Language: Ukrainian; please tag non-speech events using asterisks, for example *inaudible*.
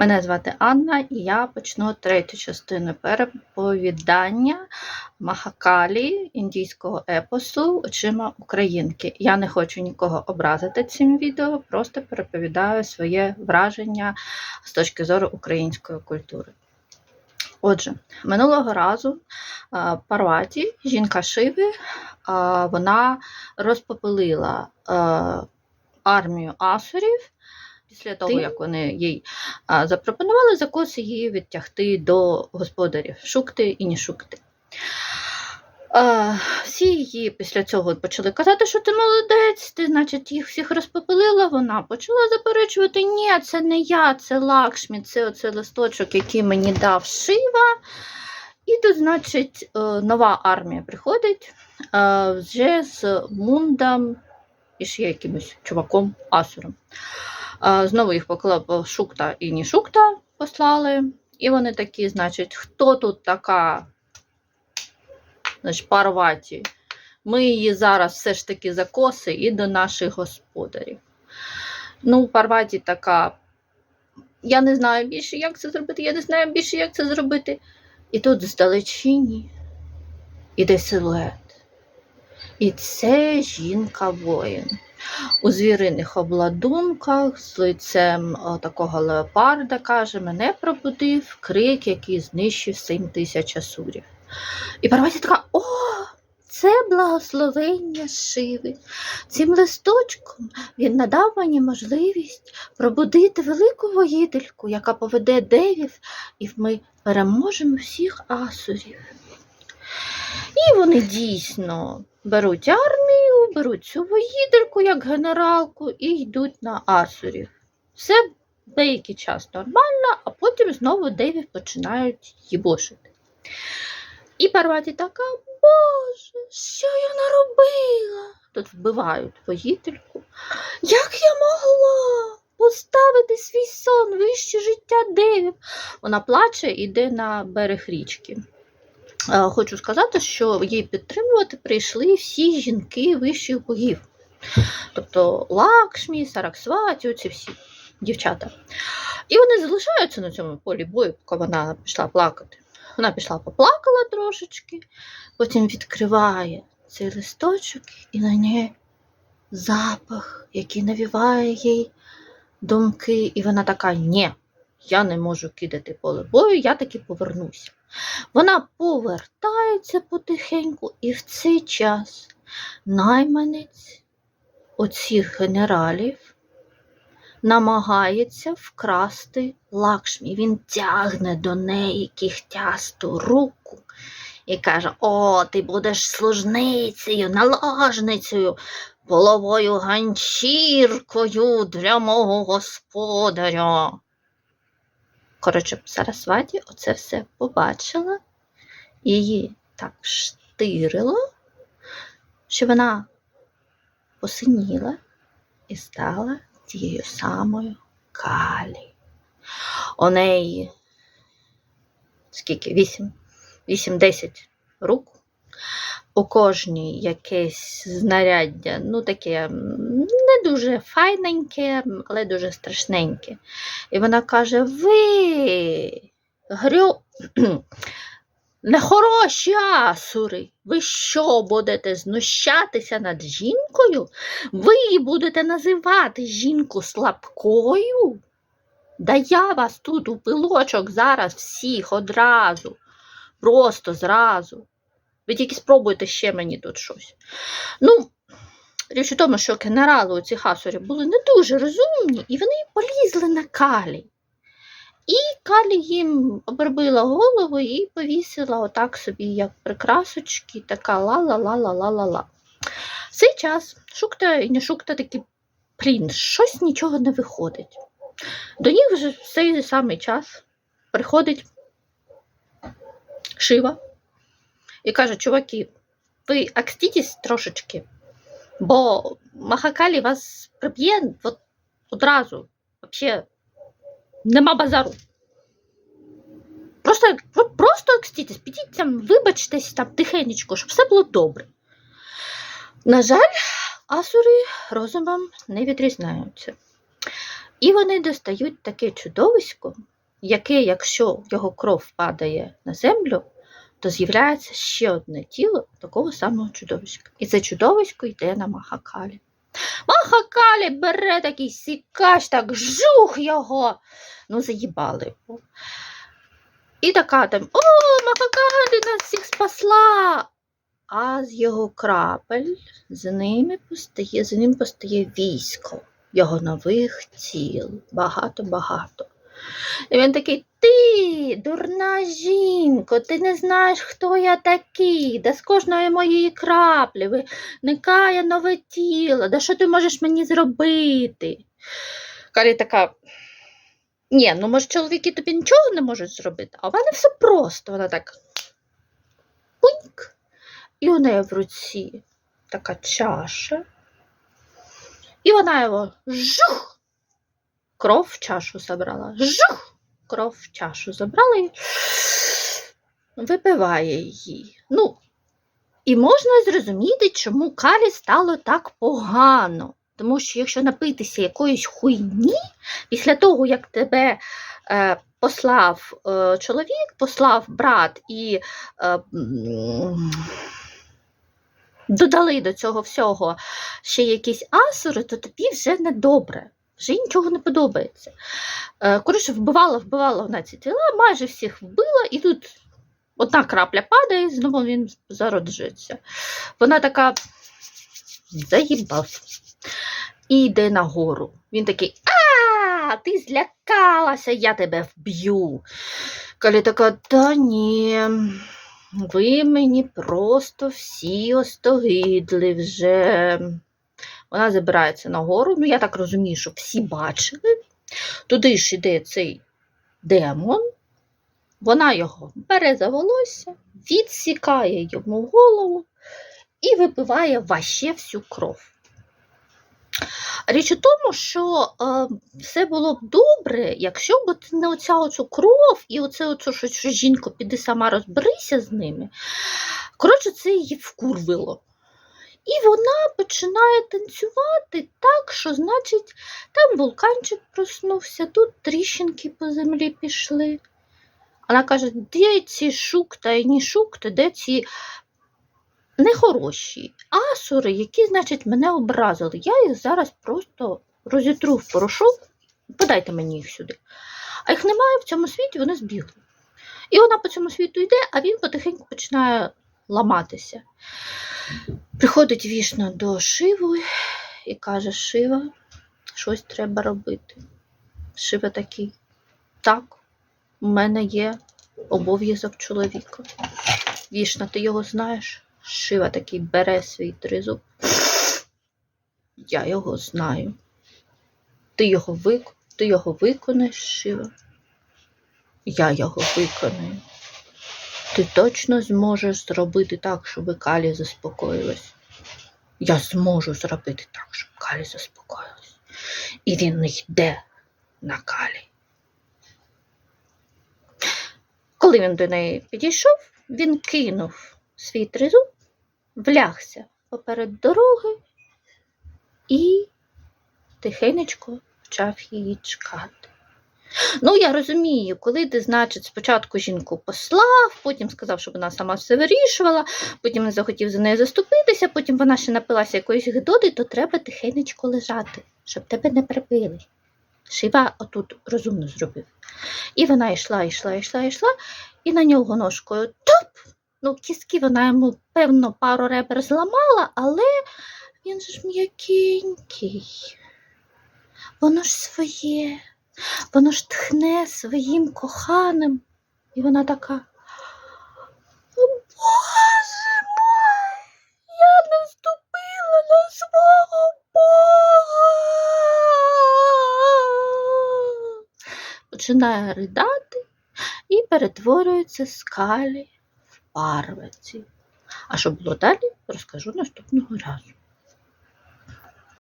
Мене звати Анна, і я почну третю частину переповідання Махакалі індійського епосу очима українки. Я не хочу нікого образити цим відео, просто переповідаю своє враження з точки зору української культури. Отже, минулого разу Парваті, жінка Шиви, вона розпопелила армію асурів після того, Ти- як вони їй а, запропонували закоси її відтягти до господарів шукти і нішукти. А, всі її після цього почали казати, що ти молодець, ти, значить, їх всіх розпопелила. Вона почала заперечувати: ні, це не я, це Лакшмі, це оцей листочок, який мені дав Шива. І тут, значить, е, нова армія приходить е, вже з Мундом і ще якимось чуваком Асуром. Знову їх поклав Шукта і Нішукта послали. І вони такі, значить, хто тут така значить, Парваті? Ми її зараз все ж таки закоси і до наших господарів. Ну, Парваті така. Я не знаю більше, як це зробити, я не знаю більше, як це зробити. І тут здалечині іде силует. І це жінка-воїн. У звіриних обладунках з лицем такого леопарда каже, мене пробудив крик, який знищив сім тисяч асурів. І Парваті така: о, це благословення Шиви. Цим листочком він надав мені можливість пробудити велику воїтельку, яка поведе девів, і ми переможемо всіх асурів. І вони дійсно беруть армію, беруть цю воїдельку як генералку і йдуть на асурів. Все деякий час нормально, а потім знову девів починають їбошити. І Парваті така, Боже, що я наробила? Тут вбивають воїтельку. Як я могла поставити свій сон вище життя девів? Вона плаче і йде на берег річки. Е, Хочу сказати, що її підтримувати прийшли всі жінки вищих богів. Тобто Лакшмі, Сараксваті, оці всі дівчата. І вони залишаються на цьому полі бою, поки вона пішла плакати. Вона пішла поплакала трошечки, потім відкриває цей листочок, і на ній запах, який навіває їй думки. І вона така: ні, я не можу кидати поле бою, я таки повернуся. Вона повертається потихеньку, і в цей час найманець оцих генералів намагається вкрасти Лакшмі. Він тягне до неї кіхтясту руку і каже: О, ти будеш служницею, наложницею, половою ганчіркою для мого господаря. Коротше, Сарасваті оце все побачила, її так штирило, що вона посиніла і стала тією самою Калі. У неї скільки? Вісім, вісім-десять рук. У кожній якесь знаряддя, ну таке не дуже файненьке, але дуже страшненьке. І вона каже: ви, грю... *clears throat* нехороші асури, ви що будете знущатися над жінкою? Ви будете називати жінку слабкою? Да я вас тут у пилочок зараз всіх одразу, просто зразу. Ви тільки спробуйте ще мені тут щось. Ну, річ у тому, що генерали у цих асурів були не дуже розумні, і вони полізли на калі. І Калі їм обробила голову і повісила отак собі, як прикрасочки, така ла-ла-ла-ла-ла-ла-ла. В цей час шукта і не шукта такі, блін, щось нічого не виходить. До них вже в цей самий час приходить Шива і каже, чуваки, ви акстітесь трошечки, бо Махакалі вас приб'є от, одразу. Вообще нема базару. Просто, про- просто акстітесь, підіть там, вибачтесь там тихенечко, щоб все було добре. На жаль, асури розумом не відрізняються. І вони достають таке чудовисько, яке, якщо його кров падає на землю, то з'являється ще одне тіло такого самого чудовиська. І це чудовисько йде на Махакалі. Махакалі бере такий сікач, так жух його. Ну, заїбали. І така там: О, Махакалі нас всіх спасла! А з його крапель з ними постає, за ним постає військо його нових тіл. Багато-багато. І він такий: Ти, дурна жінко, ти не знаєш, хто я такий, де з кожної моєї краплі виникає нове тіло, да що ти можеш мені зробити? Калі така. Ні, ну може чоловіки тобі нічого не можуть зробити, а в мене все просто. Вона так пуньк. І у неї в руці така чаша. І вона його жух, кров в чашу забрала. Жух, кров в чашу забрала і випиває її. Ну, і можна зрозуміти, чому Калі стало так погано. Тому що якщо напитися якоїсь хуйні, після того, як тебе е, послав е, чоловік, послав брат і е, додали до цього всього ще якісь асури, то тобі вже не добре, вже їй нічого не подобається. Е, коротше, вбивала, вбивала вона ці тіла, майже всіх вбила, і тут одна крапля падає, і знову він зароджується. Вона така заїбав. І йде нагору. Він такий, а, ти злякалася, я тебе вб'ю. Калі така, та ні, ви мені просто всі остогидли вже. Вона забирається нагору. Ну, я так розумію, що всі бачили. Туди ж іде цей демон. Вона його бере за волосся, відсікає йому голову і випиває ваще всю кров. Річ у тому, що е, все було б добре, якщо б не оця оцю кров і оце оцю, що, що жінко, піди сама розберися з ними. Коротше, це її вкурвило. І вона починає танцювати так, що, значить, там вулканчик проснувся, тут тріщинки по землі пішли. Вона каже, де ці шукта і не шукта, де ці нехороші асури, які, значить, мене образили. Я їх зараз просто розітру в порошок, подайте мені їх сюди. А їх немає в цьому світі, вони збігли. І вона по цьому світу йде, а він потихеньку починає ламатися. Приходить вішна до Шиву і каже: Шива, щось треба робити. Шива такий, так, у мене є обов'язок чоловіка. Вішна, ти його знаєш? Шива такий бере свій тризуб. Я його знаю. Ти його вик... ти його виконаєш, Шива. Я його виконую. Ти точно зможеш зробити так, щоб Калі заспокоїлась. Я зможу зробити так, щоб Калі заспокоїлась. І він йде на Калі. Коли він до неї підійшов, він кинув свій тризуб, влягся поперед дороги і тихенечко почав її чекати. Ну, я розумію, коли ти, значить, спочатку жінку послав, потім сказав, щоб вона сама все вирішувала, потім не захотів за нею заступитися, потім вона ще напилася якоїсь гидоти, то треба тихенечко лежати, щоб тебе не прибили. Шива отут розумно зробив. І вона йшла, йшла, йшла, йшла, і на нього ножкою топ. Ну, кістки вона йому, певно, пару ребер зламала, але він же ж м'якенький. Воно ж своє, воно ж тхне своїм коханим. І вона така. О, Боже мой, я наступила на свого Бога. Починає ридати і перетворюється з калі в парваті. А що було далі, розкажу наступного разу.